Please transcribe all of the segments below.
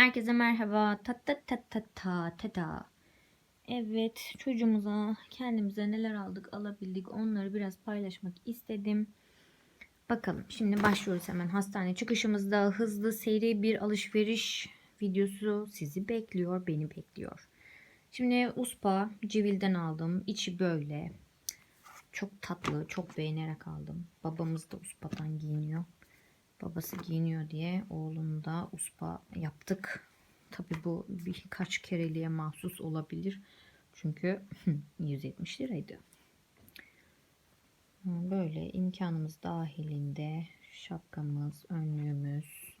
Herkese merhaba. Ta ta ta ta ta ta ta. Evet, çocuğumuza, kendimize neler aldık, alabildik onları biraz paylaşmak istedim. Bakalım, şimdi başlıyoruz hemen hastane çıkışımızda. Hızlı, seri bir alışveriş videosu sizi bekliyor, beni bekliyor. Şimdi Uspa Civil'den aldım. İçi böyle. Çok tatlı, çok beğenerek aldım. Babamız da Uspa'dan giyiniyor babası giyiniyor diye oğlunu da uspa yaptık. Tabi bu birkaç kereliğe mahsus olabilir. Çünkü 170 liraydı. Böyle imkanımız dahilinde şapkamız, önlüğümüz,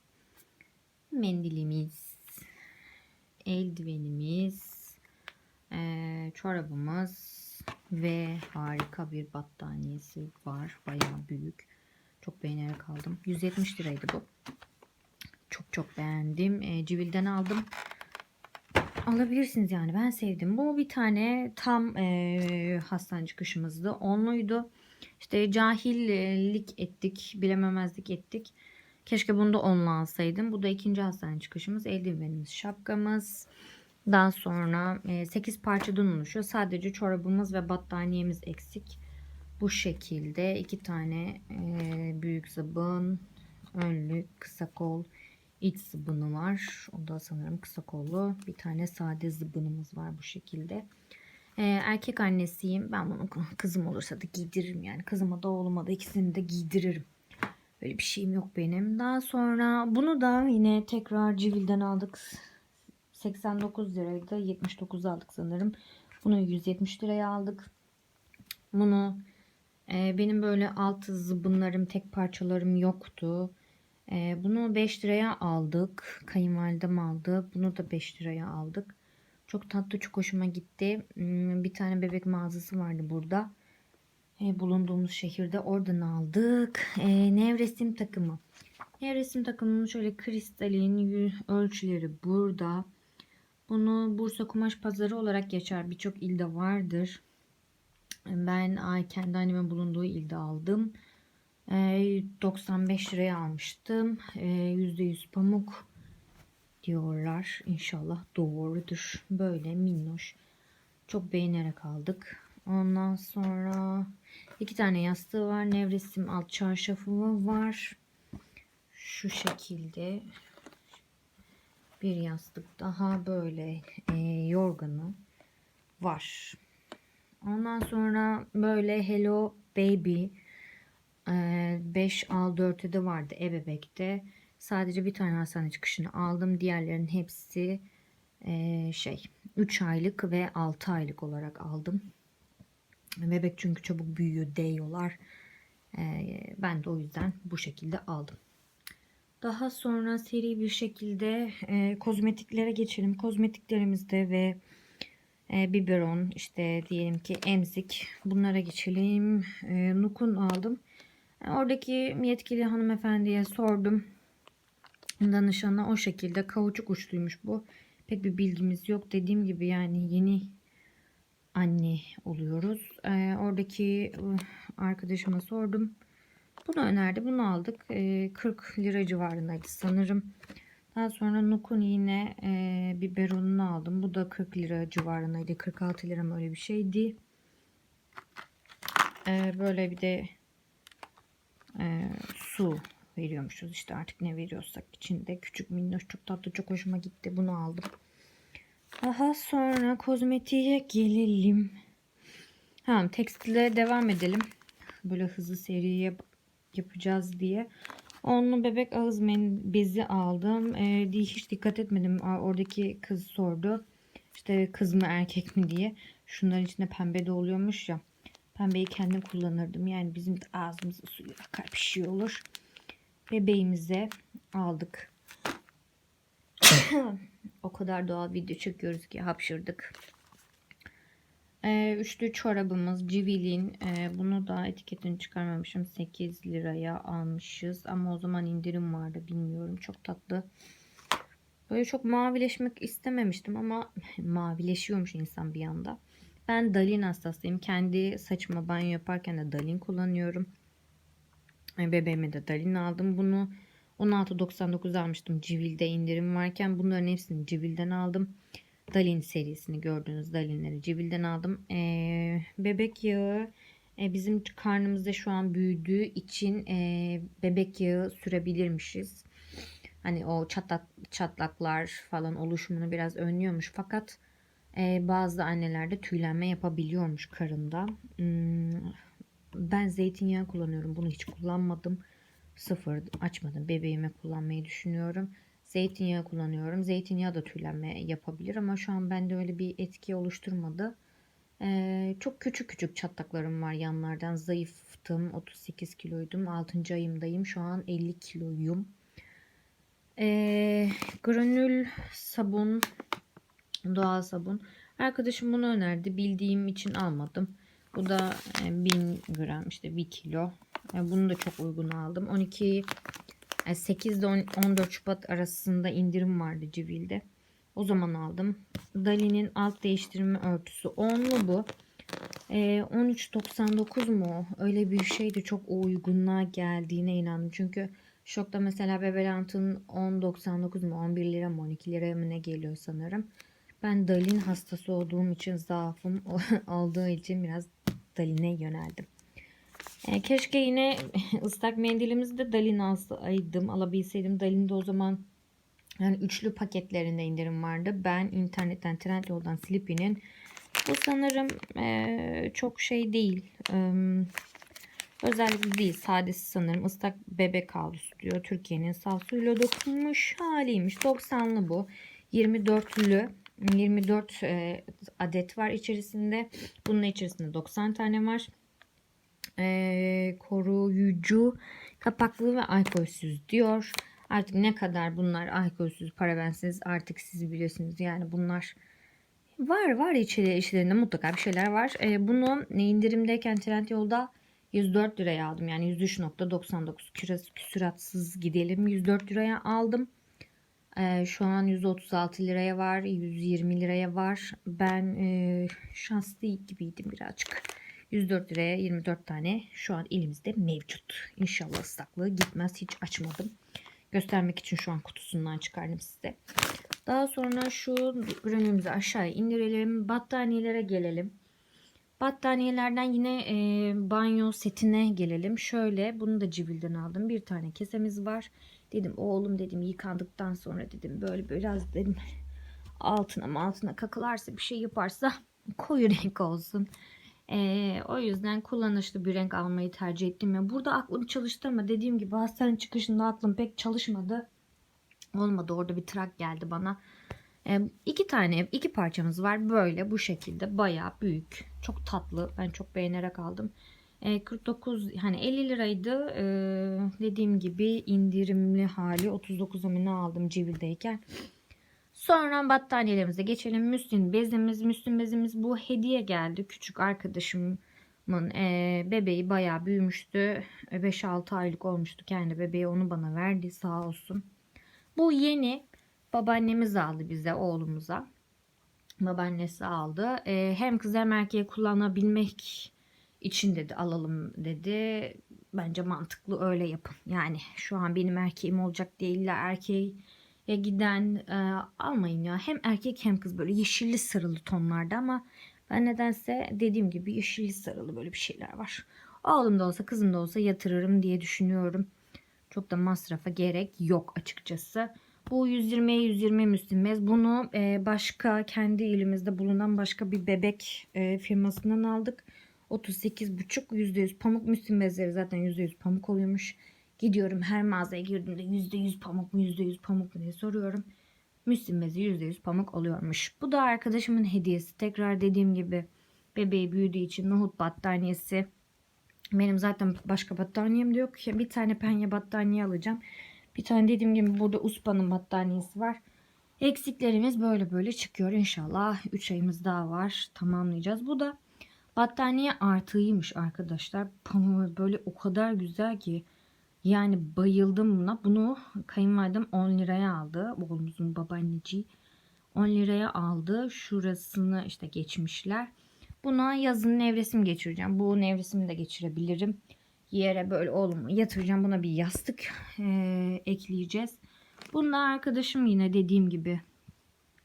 mendilimiz, eldivenimiz, çorabımız ve harika bir battaniyesi var. Bayağı büyük. Çok beğenerek aldım. 170 liraydı bu. Çok çok beğendim. E, Civil'den aldım. Alabilirsiniz yani. Ben sevdim. Bu bir tane tam e, hastane çıkışımızdı. Onluydu. İşte cahillik ettik. Bilememezlik ettik. Keşke bunu da onunla alsaydım. Bu da ikinci hastane çıkışımız. Eldivenimiz, şapkamız. Daha sonra e, 8 parçadan oluşuyor. Sadece çorabımız ve battaniyemiz eksik. Bu şekilde iki tane e, büyük zıbın, önlük, kısa kol, iç zıbını var. O da sanırım kısa kollu. Bir tane sade zıbınımız var bu şekilde. E, erkek annesiyim. Ben bunu kızım olursa da giydiririm yani. Kızıma da oğluma da ikisini de giydiririm. Böyle bir şeyim yok benim. Daha sonra bunu da yine tekrar Civil'den aldık. 89 liraydı. 79 aldık sanırım. Bunu 170 liraya aldık. Bunu ee, benim böyle alt zıbınlarım, tek parçalarım yoktu. Ee, bunu 5 liraya aldık. Kayınvalidem aldı. Bunu da 5 liraya aldık. Çok tatlı, çok hoşuma gitti. Hmm, bir tane bebek mağazası vardı burada. Ee, bulunduğumuz şehirde. Oradan aldık. Nevresim takımı. Nevresim takımının şöyle kristalin ölçüleri burada. Bunu Bursa Kumaş Pazarı olarak geçer. Birçok ilde vardır. Ben kendi annemin bulunduğu ilde aldım. E, 95 liraya almıştım. E, %100 pamuk diyorlar. İnşallah doğrudur. Böyle minnoş. Çok beğenerek aldık. Ondan sonra iki tane yastığı var. Nevresim alt çarşafı var. Şu şekilde bir yastık daha böyle e, yorganı var. Ondan sonra böyle Hello Baby 5 al 4'e de vardı ebebekte. Sadece bir tane hastane çıkışını aldım. Diğerlerinin hepsi e, şey 3 aylık ve 6 aylık olarak aldım. Bebek çünkü çabuk büyüyor, değiyorlar. E, ben de o yüzden bu şekilde aldım. Daha sonra seri bir şekilde e, kozmetiklere geçelim. Kozmetiklerimizde ve e, biberon işte diyelim ki emzik bunlara geçelim. E, Nukun aldım. E, oradaki yetkili hanımefendiye sordum. Danışana o şekilde kavuçuk uçluymuş bu. Pek bir bilgimiz yok. Dediğim gibi yani yeni anne oluyoruz. E, oradaki uh, arkadaşıma sordum. Bunu önerdi. Bunu aldık. E, 40 lira civarındaydı sanırım. Daha sonra Nukun yine e, biberonunu aldım. Bu da 40 lira civarındaydı. 46 lira mı öyle bir şeydi. E, böyle bir de e, su veriyormuşuz. İşte artık ne veriyorsak içinde. Küçük minnoş çok tatlı çok hoşuma gitti. Bunu aldım. Daha sonra kozmetiğe gelelim. Ha, tekstile devam edelim. Böyle hızlı seriye yapacağız diye. Onlu bebek ağız bezi aldım. Ee, hiç dikkat etmedim. Oradaki kız sordu. İşte kız mı erkek mi diye. Şunların içinde pembe de oluyormuş ya. Pembeyi kendim kullanırdım. Yani bizim de ağzımız suyu akar bir şey olur. Bebeğimize aldık. o kadar doğal video çekiyoruz ki hapşırdık. E, üçlü çorabımız Civil'in. E, bunu da etiketini çıkarmamışım. 8 liraya almışız. Ama o zaman indirim vardı. Bilmiyorum. Çok tatlı. Böyle çok mavileşmek istememiştim ama mavileşiyormuş insan bir anda. Ben Dalin hastasıyım. Kendi saçıma banyo yaparken de Dalin kullanıyorum. Bebeğime de Dalin aldım bunu. 16.99 almıştım Civil'de indirim varken. Bunların hepsini Civil'den aldım. Dalin serisini gördüğünüz Dalinleri Civil'den aldım. Ee, bebek yağı e, bizim karnımızda şu an büyüdüğü için e, bebek yağı sürebilirmişiz. Hani o çatlak, çatlaklar falan oluşumunu biraz önlüyormuş. Fakat e, bazı annelerde tüylenme yapabiliyormuş karında. Hmm, ben zeytinyağı kullanıyorum. Bunu hiç kullanmadım. Sıfır açmadım. Bebeğime kullanmayı düşünüyorum. Zeytinyağı kullanıyorum. Zeytinyağı da tüylenme yapabilir ama şu an bende öyle bir etki oluşturmadı. Ee, çok küçük küçük çatlaklarım var yanlardan. Zayıftım. 38 kiloydum. 6. ayımdayım. Şu an 50 kiloyum. Ee, granül sabun doğal sabun. Arkadaşım bunu önerdi. Bildiğim için almadım. Bu da e, 1000 gram işte 1 kilo. E, Bunu da çok uygun aldım. 12 e, 8 ile 10 14 Şubat arasında indirim vardı Civil'de. O zaman aldım. Dali'nin alt değiştirme örtüsü 10'lu bu. E, 13.99 mu? Öyle bir şeydi. Çok o uygunluğa geldiğine inandım. Çünkü şokta mesela Bebelant'ın 10.99 mu? 11 lira mı? 12 lira mı ne geliyor sanırım. Ben Dalin hastası olduğum için zaafım olduğu için biraz Dalin'e yöneldim. E, keşke yine ıslak mendilimizi de Dalin alsaydım, alabilseydim. Dalin'de o zaman yani üçlü paketlerinde indirim vardı. Ben internetten, Trendyol'dan Sleepy'nin bu sanırım e, çok şey değil. E, özellikle değil. Sadesi sanırım ıslak bebek havlusu diyor. Türkiye'nin sağ suyla dokunmuş haliymiş. 90'lı bu. 24'lü 24 e, adet var içerisinde. Bunun içerisinde 90 tane var. E, koruyucu, kapaklı ve alkolsüz diyor. Artık ne kadar bunlar alkolsüz, parabensiz artık siz biliyorsunuz. Yani bunlar var var içeri, içlerinde mutlaka bir şeyler var. E, bunu indirimdeyken Trendyol'da 104 liraya aldım. Yani 103.99 küres- küsuratsız gidelim. 104 liraya aldım. Ee, şu an 136 liraya var, 120 liraya var. Ben e, şanslı gibiydim birazcık. 104 liraya 24 tane şu an elimizde mevcut. İnşallah ıslaklığı gitmez. Hiç açmadım. Göstermek için şu an kutusundan çıkardım size. Daha sonra şu ürünümüzü aşağıya indirelim. Battaniyelere gelelim. Battaniyelerden yine e, banyo setine gelelim. Şöyle bunu da Civil'den aldım. Bir tane kesemiz var. Dedim oğlum dedim yıkandıktan sonra dedim böyle biraz dedim altına altına kakılarsa bir şey yaparsa koyu renk olsun. Ee, o yüzden kullanışlı bir renk almayı tercih ettim. Ya burada aklım çalıştı ama dediğim gibi hastane çıkışında aklım pek çalışmadı. Olmadı orada bir trak geldi bana. Ee, iki tane iki parçamız var böyle bu şekilde bayağı büyük çok tatlı ben çok beğenerek aldım. E, 49 hani 50 liraydı. E, dediğim gibi indirimli hali 39'a mı ne aldım Civil'deyken. Sonra battaniyelerimize geçelim. Müslin bezimiz. Müslin bezimiz bu hediye geldi. Küçük arkadaşımın e, bebeği bayağı büyümüştü. 5-6 aylık olmuştu kendi bebeği. Onu bana verdi sağ olsun. Bu yeni babaannemiz aldı bize oğlumuza. Babaannesi aldı. E, hem kız hem erkeğe kullanabilmek için dedi alalım dedi. Bence mantıklı öyle yapın. Yani şu an benim erkeğim olacak diye illa erkeğe giden e, almayın ya. Hem erkek hem kız böyle yeşilli sarılı tonlarda ama ben nedense dediğim gibi yeşilli sarılı böyle bir şeyler var. Oğlum da olsa kızım da olsa yatırırım diye düşünüyorum. Çok da masrafa gerek yok açıkçası. Bu 120'ye 120 Müslümmez. Bunu e, başka kendi ilimizde bulunan başka bir bebek e, firmasından aldık. 38,5 %100 pamuk bezleri zaten %100 pamuk oluyormuş. Gidiyorum her mağazaya girdiğimde %100 pamuk mu %100 pamuk mu diye soruyorum. Müslüm bezi %100 pamuk oluyormuş. Bu da arkadaşımın hediyesi. Tekrar dediğim gibi bebeği büyüdüğü için nohut battaniyesi. Benim zaten başka battaniyem de yok. Bir tane penye battaniye alacağım. Bir tane dediğim gibi burada Uspa'nın battaniyesi var. Eksiklerimiz böyle böyle çıkıyor. İnşallah 3 ayımız daha var. Tamamlayacağız. Bu da Battaniye artıymış arkadaşlar. Pamuğu böyle o kadar güzel ki. Yani bayıldım buna. Bunu kayınvalidem 10 liraya aldı. Oğlumuzun babaanneciği 10 liraya aldı. Şurasını işte geçmişler. Buna yazın nevresim geçireceğim. Bu nevresimi de geçirebilirim. yere böyle oğlumu yatıracağım. Buna bir yastık eee, ekleyeceğiz. Bunlar arkadaşım yine dediğim gibi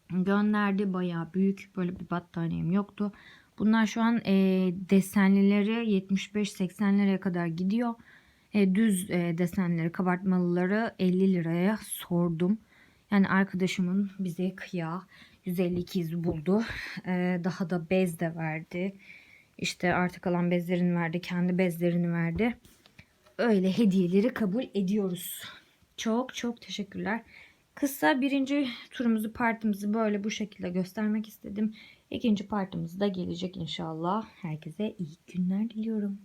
gönderdi. Bayağı büyük böyle bir battaniyem yoktu. Bunlar şu an eee, desenlileri 75-80 liraya kadar gidiyor. E, düz e, desenleri kabartmalıları 50 liraya sordum. Yani arkadaşımın bize kıya 150-200 buldu. E, daha da bez de verdi. İşte artık kalan bezlerini verdi. Kendi bezlerini verdi. Öyle hediyeleri kabul ediyoruz. Çok çok teşekkürler. Kısa birinci turumuzu partimizi böyle bu şekilde göstermek istedim. İkinci partimiz de gelecek inşallah. Herkese iyi günler diliyorum.